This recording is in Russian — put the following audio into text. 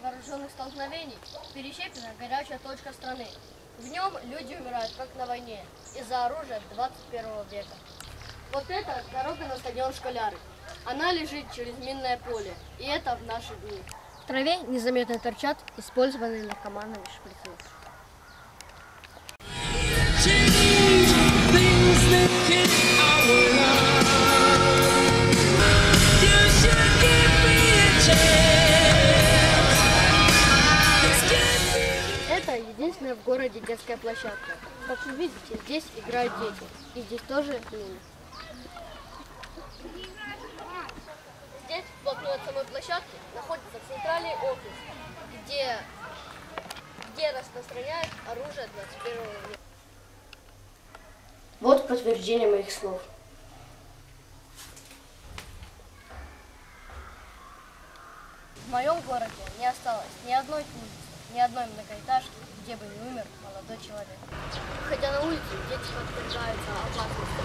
вооруженных столкновений Перещепино – горячая точка страны. В нем люди умирают, как на войне, из-за оружия 21 века. Вот это дорога на стадион Школяры. Она лежит через минное поле, и это в наши дни. В траве незаметно торчат использованные наркоманами шприцы. Chance. Единственная в городе детская площадка. Как вы видите, здесь играют дети. И здесь тоже мины. Здесь, вплотную от самой площадки, находится центральный офис, где, где распространяют оружие 21 века. Вот подтверждение моих слов. В моем городе не осталось ни одной улицы, ни одной многоэтажки, где бы не умер молодой человек. Выходя на улицу, дети подвергаются опасности,